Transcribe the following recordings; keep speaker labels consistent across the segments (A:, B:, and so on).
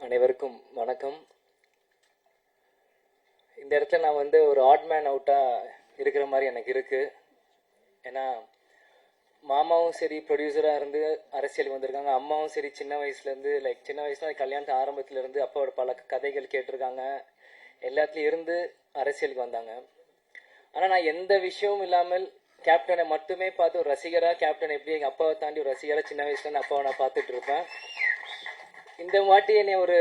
A: அனைவருக்கும் வணக்கம். இந்த இடத்துல நான் வந்து ஒரு ஆட் மேன் அவுட்டாக இருக்கிற மாதிரி எனக்கு இருக்கு. ஏன்னா மாமாவும் சரி ப்ரொடியூசராக இருந்து அரசியல் வந்திருக்காங்க. அம்மாவும் சரி சின்ன வயசுலேருந்து லைக் சின்ன வயசுல கல்யாணத்து ஆரம்பத்துல இருந்து அப்பாவோட பல கதைகள் கேட்டிருக்காங்க. எல்லாத்துலேயும் இருந்து அரசியலுக்கு வந்தாங்க. ஆனால் நான் எந்த விஷயமும் இல்லாமல் கேப்டனை மட்டுமே பார்த்து ஒரு ரசிகராக கேப்டன் எப்படி எங்கள் அப்பாவை தாண்டி ஒரு ரசிகராக சின்ன வயசுல அப்பாவை நான் பார்த்துட்டு இருப்பேன். இந்த வாட்டி என்னை ஒரு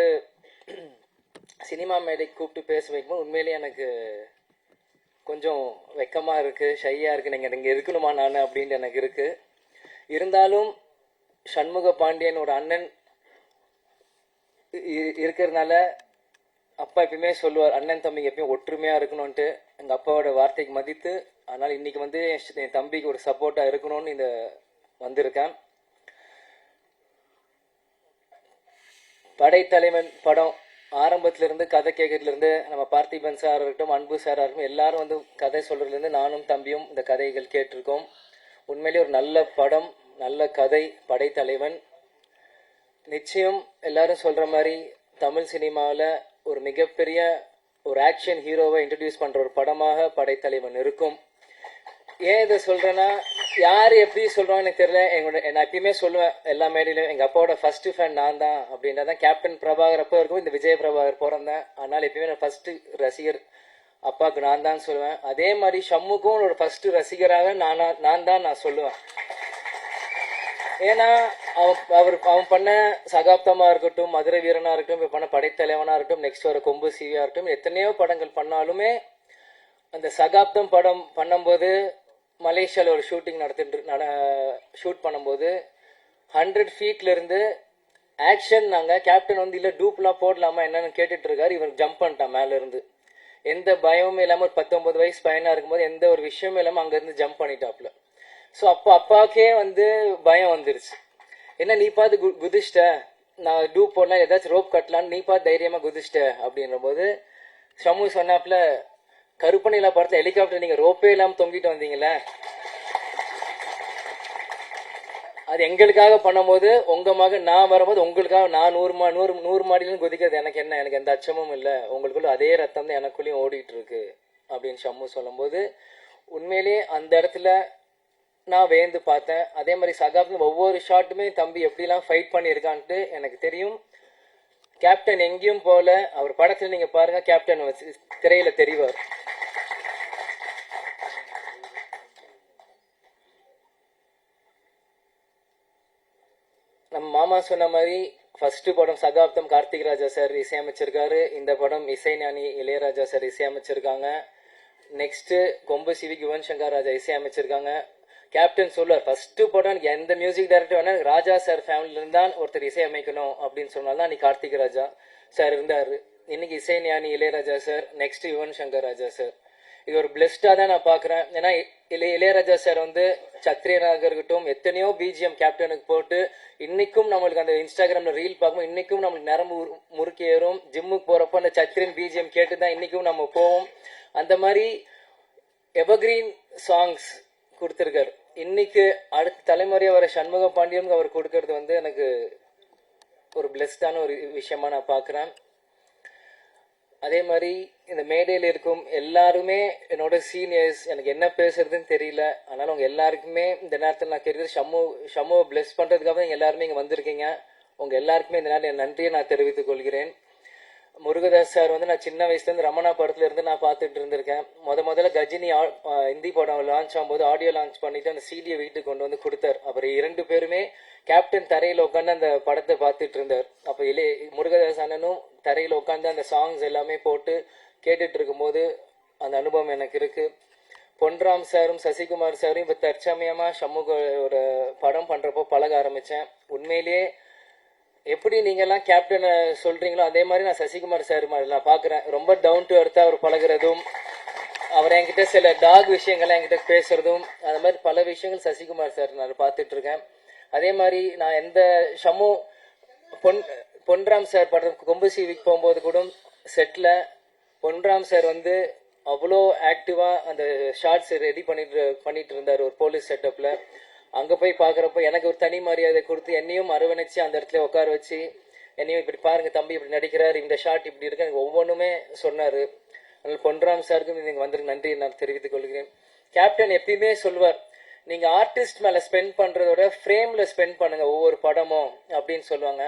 A: சினிமா மேடைக்கு கூப்பிட்டு பேச வைக்கும்போது உண்மையிலேயே எனக்கு கொஞ்சம் வெக்கமாக இருக்குது ஷையாக இருக்குது நீங்கள் இங்கே இருக்கணுமா நான் அப்படின்ட்டு எனக்கு இருக்குது இருந்தாலும் சண்முக பாண்டியன் ஒரு அண்ணன் இ- இருக்கிறதுனால அப்பா எப்பயுமே சொல்லுவார் அண்ணன் தம்பிங்க எப்பயும் ஒற்றுமையாக இருக்கணும்ன்ட்டு. எங்கள் அப்பாவோட வார்த்தைக்கு மதித்து அதனால் இன்றைக்கி வந்து என் என் தம்பிக்கு ஒரு சப்போர்ட்டாக இருக்கணும்னு இந்த வந்திருக்கேன். படைத்தலைவன் படம் ஆரம்பத்திலிருந்து கதை கேட்கறதுலேருந்து நம்ம பார்த்திபன் சார் இருக்கட்டும் அன்பு சாராக இருக்கட்டும் எல்லாரும் வந்து கதை சொல்கிறதுலேருந்து நானும் தம்பியும் இந்த கதைகள் கேட்டிருக்கோம். உண்மையிலேயே ஒரு நல்ல படம் நல்ல கதை படைத்தலைவன். நிச்சயம் எல்லாரும் சொல்கிற மாதிரி தமிழ் சினிமாவில் ஒரு மிகப்பெரிய ஒரு ஆக்ஷன் ஹீரோவை இன்ட்ரடியூஸ் பண்ணுற ஒரு படமாக படைத்தலைவன் இருக்கும். ஏன் இதை சொல்கிறேன்னா யார் எப்படி சொல்றாங்க எனக்கு தெரியல. எங்களோட நான் எப்பயுமே சொல்லுவேன் எல்லா மேடையிலும் எங்க அப்பாவோட ஃபர்ஸ்ட் ஃபேன் நான் தான் அப்படின்றத கேப்டன் பிரபாகர் அப்போ இருக்கும் இந்த விஜய் பிரபாகர் பிறந்தேன் அதனால எப்பயுமே நான் ஃபர்ஸ்ட் ரசிகர் அப்பாவுக்கு நான் தான் சொல்லுவேன். அதே மாதிரி ஷம்முக்கும் ஒரு ஃபர்ஸ்ட் ரசிகராக நானா நான் தான் நான் சொல்லுவேன். ஏன்னா அவன் அவர் அவன் பண்ண சகாப்தமா இருக்கட்டும் மதுரை வீரனா இருக்கட்டும் இப்ப பண்ண படைத்தலைவனா இருக்கட்டும் நெக்ஸ்ட் வர கொம்பு சிவியா இருக்கட்டும் எத்தனையோ படங்கள் பண்ணாலுமே அந்த சகாப்தம் படம் பண்ணும்போது மலேசியாவில் ஒரு ஷூட்டிங் நடத்திட்டு நட ஷூட் பண்ணும்போது ஹண்ட்ரட் ஃபீட்ல இருந்து ஆக்ஷன் நாங்கள் கேப்டன் வந்து இல்லை டூப்லாம் போடலாமா என்னன்னு கேட்டுட்டு இருக்காரு இவன் ஜம்ப் பண்ணிட்டான் மேல இருந்து எந்த பயமும் இல்லாமல் ஒரு பத்தொன்பது வயசு பையனா இருக்கும்போது எந்த ஒரு விஷயமும் இல்லாமல் அங்கேருந்து ஜம்ப் பண்ணிட்டாப்ல. ஸோ அப்போ அப்பாவுக்கே வந்து பயம் வந்துருச்சு. என்ன நீ பார்த்து கு குதிச்சிட்ட? நான் டூப் போடலாம் ஏதாச்சும் ரோப் கட்டலான்னு நீ பார்த்து தைரியமாக குதிச்சிட்ட? அப்படின்ற போது ஷமு சொன்னாப்புல கருப்பணிலா படத்துல ஹெலிகாப்டர் நீங்க ரோப்பே இல்லாம தொங்கிட்டு வந்தீங்கல்ல? அது எங்களுக்காக பண்ணும்போது உங்க மகன் நான் வரும்போது உங்களுக்காக நான் நூறு மா நூறு நூறு மாடியிலும் குதிக்கிறது. எனக்கு என்ன? எனக்கு எந்த அச்சமும் இல்லை. உங்களுக்குள்ள அதே ரத்தம் தான் எனக்குள்ளேயும் ஓடிட்டு இருக்கு அப்படின்னு ஷம்மு சொல்லும்போது உண்மையிலேயே அந்த இடத்துல நான் வேந்து பார்த்தேன். அதே மாதிரி சகாப்தம் ஒவ்வொரு ஷாட்டுமே தம்பி எப்படிலாம் ஃபைட் பண்ணியிருக்கான்ட்டு எனக்கு தெரியும். கேப்டன் எங்கேயும் போல அவர் படத்தில் நீங்கள் பாருங்கள் கேப்டன் வச்சு தெரிவார் நம்ம மாமா சொன்ன மாதிரி ஃபர்ஸ்ட் படம் சகாப்தம் கார்த்திக் ராஜா சார் இசையமைச்சிருக்காரு. இந்த படம் இசைஞானி இளையராஜா சார் இசையமைச்சிருக்காங்க. நெக்ஸ்ட் கொம்பு சிவி யுவன் சங்கர் ராஜா இசையமைச்சிருக்காங்க. கேப்டன் சொல்லுவார் ஃபர்ஸ்ட் படம் எனக்கு எந்த மியூசிக் டைரக்டர் வேணா ராஜா சார் ஃபேமிலில இருந்தால் ஒருத்தர் இசையமைக்கணும் அப்படின்னு சொன்னால்தான் அன்னைக்கு கார்த்திக் ராஜா சார் இருந்தார். இன்னைக்கு இசைஞானி Ilaiyaraaja sir next Yuvan Shankar Raja sir. இது ஒரு பிளெஸ்டா தான் நான் பாக்குறேன். ஏன்னா இளையராஜா சார் வந்து சத்ரியனாக இருக்கட்டும் எத்தனையோ பிஜிஎம் கேப்டனுக்கு போட்டு இன்னைக்கும் நம்மளுக்கு அந்த இன்ஸ்டாகிராம்ல ரீல் பார்க்கும் இன்னைக்கும் நம்மளுக்கு நரம்பு முறுக்கி ஏறும். ஜிம்முக்கு போறப்ப அந்த சத்ரியன் பிஜிஎம் கேட்டு தான் இன்னைக்கும் நம்ம போவோம். அந்த மாதிரி எவர்கிரீன் சாங்ஸ் கொடுத்துருக்காரு. இன்னைக்கு அடுத்த தலைமுறையை வர சண்முக பாண்டியனுக்கு அவர் கொடுக்கறது வந்து எனக்கு ஒரு பிளெஸ்டான ஒரு விஷயமா நான் பார்க்குறேன். அதே மாதிரி இந்த மேடையில் இருக்கும் எல்லாருமே என்னோட சீனியர்ஸ் எனக்கு என்ன பேசுறதுன்னு தெரியல. அதனால உங்க எல்லாருக்குமே இந்த நேரத்தில் நான் கேட்குறது ஷம்மு ஷம்முவை பிளெஸ் பண்றதுக்காக நீங்க எல்லாருமே இங்க வந்திருக்கீங்க. உங்க எல்லாருக்குமே இந்த நேரம் என் நன்றியை நான் தெரிவித்துக் கொள்கிறேன். முருகதாஸ் சார் வந்து நான் சின்ன வயசுலேருந்து ரமணா படத்துல இருந்து நான் பார்த்துட்டு இருந்திருக்கேன். முத முதல்ல கஜினி ஆ- ஹிந்தி படம் லான்ச் ஆகும்போது ஆடியோ லான்ச் பண்ணிட்டு அந்த சீடியை வீட்டுக்கு கொண்டு வந்து கொடுத்தார். அப்புறம் இரண்டு பேருமே கேப்டன் தரையில உட்காந்து அந்த படத்தை பார்த்துட்டு இருந்தார். அப்ப இளைய முருகதாஸ் அண்ணனும் தரையில உட்காந்து அந்த சாங்ஸ் எல்லாமே போட்டு கேட்டுட்டு இருக்கும்போது அந்த அனுபவம் எனக்கு இருக்கு. பொன்ராம் சாரும் சசிகுமார் சாரும் இப்ப தற்சமயமா சமூக ஒரு படம் பண்றப்போ பழக ஆரம்பிச்சேன். உண்மையிலேயே எப்படி நீங்க எல்லாம் கேப்டனை சொல்றீங்களோ அதே மாதிரி நான் சசிகுமார் சார் மாதிரி நான் பாக்குறேன் ரொம்ப டவுன் டு எர்த்தா அவர் பழகுறதும் அவர் என்கிட்ட சில டாக் விஷயங்கள் என்கிட்ட பேசுறதும் அந்த மாதிரி பல விஷயங்கள் சசிகுமார் சார் நான் பார்த்துட்டு இருக்கேன். அதே மாதிரி நான் எந்த ஷமு பொன் பொன்ராம் சார் படம் கொம்பு சீவிக்கு போகும்போது கூட செட்டில் பொன்ராம் சார் வந்து அவ்வளோ ஆக்டிவாக அந்த ஷார்ட்ஸ் ரெடி பண்ணிட்டு பண்ணிட்டு இருந்தார் ஒரு போலீஸ் செட்டப்பில் அங்கே போய் பார்க்குறப்ப எனக்கு ஒரு தனி மரியாதை கொடுத்து என்னையும் அரவணைச்சு அந்த இடத்துல உட்கார வச்சு என்னையும் இப்படி பாருங்க தம்பி இப்படி நடிக்கிறார் இந்த ஷார்ட் இப்படி இருக்கு எனக்கு ஒவ்வொன்றுமே சொன்னார். அதனால் பொன்ராம் சாருக்கும் நீங்கள் வந்திருக்கு. நன்றி நான் தெரிவித்துக் கொள்கிறேன். கேப்டன் எப்பயுமே சொல்வார் நீங்க ஆர்டிஸ்ட் மேல ஸ்பெண்ட் பண்றதோட ஃப்ரேம்ல ஸ்பெண்ட் பண்ணுங்க ஒவ்வொரு படமும் அப்படின்னு சொல்லுவாங்க.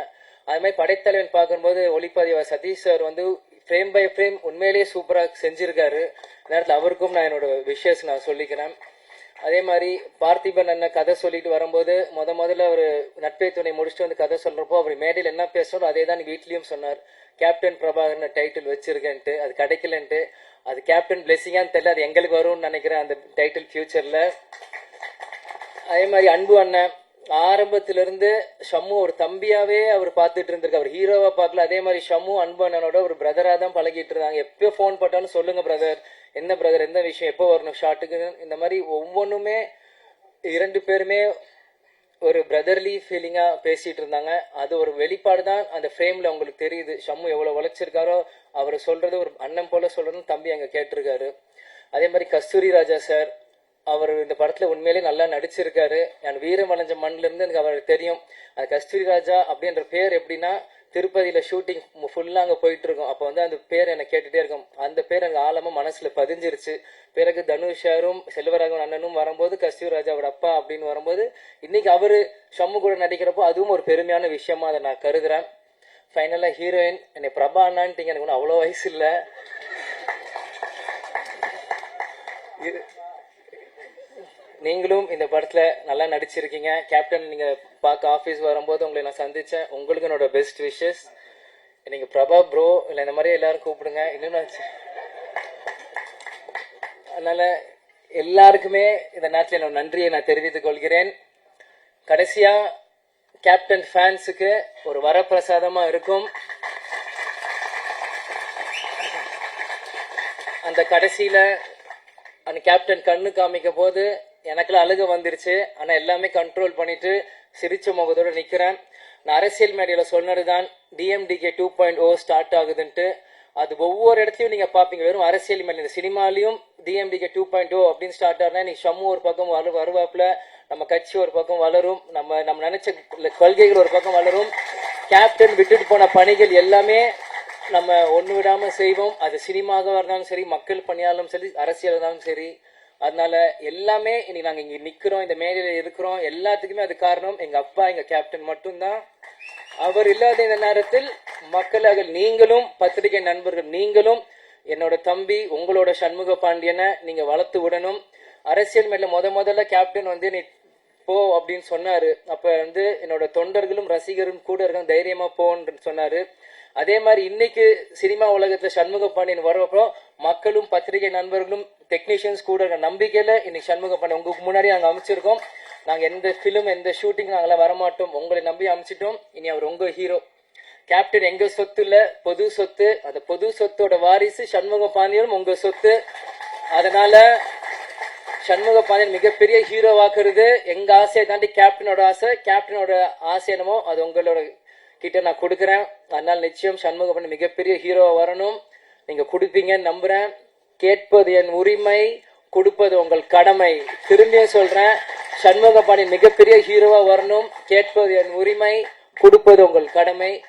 A: அது மாதிரி படைத்தலைவன் பார்க்கும்போது ஒளிப்பதிவாளர் சதீஷ் சார் வந்து ஃப்ரேம் பை ஃப்ரேம் உண்மையிலேயே சூப்பராக செஞ்சிருக்காரு. நேரத்தில் அவருக்கும் நான் என்னோட விஷயஸ் நான் சொல்லிக்கிறேன். அதே மாதிரி பார்த்திபன் அண்ணன் கதை சொல்லிட்டு வரும்போது முத முதல்ல அவர் நட்பை துணை முடிச்சுட்டு வந்து கதை சொல்றப்போ அவர் மேடையில் என்ன பேசணும் அதே தான் வீட்லேயும் சொன்னார். கேப்டன் பிரபாகரன் டைட்டில் வச்சிருக்கேன்ட்டு அது கிடைக்கலன்ட்டு. அது கேப்டன் பிளெஸிங்கான்னு தெரியல அது எங்களுக்கு வரும்னு நினைக்கிறேன் அந்த டைட்டில் ஃபியூச்சரில் அதே மாதிரி அன்பு அண்ணன் ஆரம்பத்திலிருந்து ஷம்மு ஒரு தம்பியாவே அவர் பார்த்துட்டு இருந்திருக்கு அவர் ஹீரோவா பார்க்கல. அதே மாதிரி ஷம்மு அன்பு அண்ணனோட ஒரு பிரதரா தான் பழகிட்டு இருந்தாங்க. எப்போ ஃபோன் போட்டாலும் சொல்லுங்க பிரதர் என்ன பிரதர் எந்த விஷயம்? எப்போ வரணும்? ஷாட்டுக்கு இந்த மாதிரி ஒவ்வொன்றுமே இரண்டு பேருமே ஒரு பிரதர்லி ஃபீலிங்காக பேசிட்டு இருந்தாங்க. அது ஒரு வெளிப்பாடு தான். அந்த ஃப்ரேம்ல உங்களுக்கு தெரியுது. ஷம்மு எவ்வளோ உழைச்சிருக்காரோ அவர் சொல்றது ஒரு அண்ணன் போல சொல்றதுன்னு தம்பி அங்கே கேட்டிருக்காரு. அதே மாதிரி கஸ்தூரி ராஜா சார் அவர் இந்த படத்துல உண்மையிலேயே நல்லா நடிச்சிருக்காரு. என் வீரம் வளைஞ்ச மண்ணுல இருந்து எனக்கு அவருக்கு தெரியும். அது கஸ்தூரி ராஜா அப்படின்ற பேர் எப்படின்னா திருப்பதியில ஷூட்டிங் ஃபுல்லா அங்க போயிட்டு இருக்கும் அப்ப வந்து அந்த பேர் என்ன கேட்டுட்டே இருக்கும். அந்த பேர் எனக்கு ஆழமா மனசுல பதிஞ்சிருச்சு. பிறகு தனுஷாரும் செல்வராகவன் அண்ணனும் வரும்போது கஸ்தூரி ராஜாவோட அப்பா அப்படின்னு வரும்போது இன்னைக்கு அவரு ஷம்மு கூட நடிக்கிறப்போ அதுவும் ஒரு பெருமையான விஷயமா அதை நான் கருதுறேன். ஃபைனலா ஹீரோயின் என்னை பிரபா அண்ணான்ட்டீங்க. எனக்கு ஒன்றும் அவ்வளோ வயசு இல்லை. இது நீங்களும் இந்த படத்துல நல்லா நடிச்சிருக்கீங்க. கேப்டன் நீங்க பார்க்க ஆபீஸ் வரும்போது உங்களை நான் சந்திச்சேன். உங்களுக்கு என்னோட பெஸ்ட் விஷஸ் நீங்க பிரபா ப்ரோ இல்ல இந்த மாதிரி எல்லாரும் கூப்பிடுங்க. இன்னும் அதனால எல்லாருக்குமே இந்த நேரத்தில் என்னோட நன்றியை நான் தெரிவித்துக் கொள்கிறேன். கடைசியா கேப்டன் ஃபேன்ஸுக்கு ஒரு வரப்பிரசாதமா இருக்கும். அந்த கடைசியில அந்த கேப்டன் கண்ணு காமிக்க போது எனக்குலாம் அழுக வந்துருச்சு. ஆனா எல்லாமே கண்ட்ரோல் பண்ணிட்டு சிரிச்ச முகத்தோட நிக்கிறேன். நான் அரசியல் மேடையில சொன்னதுதான் DMDK two point O start ஆகுதுன்ட்டு. அது ஒவ்வொரு இடத்துலயும் நீங்க பாப்பீங்க. வெறும் அரசியல் மேல இந்த சினிமாலையும் DMDK two point O oh அப்படின்னு ஸ்டார்ட் ஆனா நீ ஷம்மு ஒரு பக்கம் வரு வருவாப்புல நம்ம கட்சி ஒரு பக்கம் வளரும் நம்ம நம்ம நினைச்ச கொள்கைகள் ஒரு பக்கம் வளரும். கேப்டன் விட்டுட்டு போன பணிகள் எல்லாமே நம்ம ஒன்று விடாம செய்வோம். அது சினிமாவாக இருந்தாலும் சரி மக்கள் பணியாலும் சரி அரசியல் இருந்தாலும் சரி அதனால எல்லாமே இன்னைக்கு நாங்க இங்க நிக்கிறோம் இந்த மேடையில இருக்கிறோம். எல்லாத்துக்குமே அது காரணம் எங்க அப்பா எங்க கேப்டன் மட்டும்தான். அவர் இல்லாத இந்த நேரத்தில் மக்களாக நீங்களும் பத்திரிகை நண்பர்கள் நீங்களும் என்னோட தம்பி உங்களோட சண்முக பாண்டியனை நீங்க வளர்த்து விடணும். அரசியல் மேல முத முதல்ல கேப்டன் வந்து நீ போ அப்படின்னு சொன்னாரு. அப்ப வந்து என்னோட தொண்டர்களும் ரசிகரும் கூட இருக்க தைரியமா போன்னு சொன்னாரு. அதே மாதிரி இன்னைக்கு சினிமா உலகத்துல சண்முக பாண்டியன் வரப்போ மக்களும் பத்திரிகை நண்பர்களும் டெக்னீஷியன்ஸ் கூட இருக்க நம்பிக்கையில இன்னைக்கு சண்முக பாண்டியன் உங்களுக்கு முன்னாடி நாங்கள் அமைச்சிருக்கோம். நாங்கள் எந்த ஃபிலிம் எந்த ஷூட்டிங் நாங்களாம் வரமாட்டோம். உங்களை நம்பி அமைச்சிட்டோம். இனி அவர் உங்க ஹீரோ கேப்டன் எங்க சொத்து இல்ல பொது சொத்து. அந்த பொது சொத்தோட வாரிசு சண்முக பாண்டியனும் உங்க சொத்து. அதனால சண்முக பாண்டியன் மிகப்பெரிய ஹீரோவாக்குறது எங்க ஆசையை தாண்டி கேப்டனோட ஆசை கேப்டனோட ஆசை என்னமோ அது உங்களோட கிட்ட நான் கொடுக்குறேன். அதனால நிச்சயம் சண்முக பாண்டியன் மிகப்பெரிய ஹீரோவா வரணும். நீங்க கொடுப்பீங்கன்னு நம்புறேன். கேட்பது என் உரிமை கொடுப்பது உங்கள் கடமை. திரும்பியும் சொல்றேன் சண்முக பாணி மிகப்பெரிய ஹீரோவா வரணும். கேட்பது என் உரிமை கொடுப்பது உங்கள் கடமை.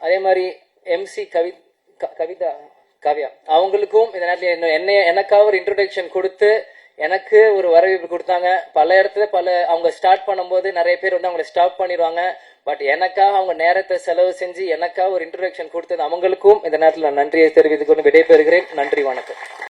A: அதே மாதிரி எம்சி கவி க- கவிதா காவ்யா. அவங்களுக்கும் இந்த நேரத்தில் என்ன என்னைய எனக்காக ஒரு இன்ட்ரோடக்ஷன் கொடுத்து எனக்கு ஒரு வரவேற்பு கொடுத்தாங்க. பல இடத்துல பல அவங்க ஸ்டார்ட் பண்ணும்போது நிறைய பேர் வந்து அவங்களை ஸ்டாப் பண்ணிடுவாங்க. பட் எனக்காக அவங்க நேரத்தை செலவு செஞ்சு எனக்காக ஒரு இன்ட்ரோடக்ஷன் கொடுத்தது அவங்களுக்கும். இந்த நேரத்தில் நான் நன்றியை தெரிவித்துக்கொண்டு விடைபெறுகிறேன். நன்றி வணக்கம்.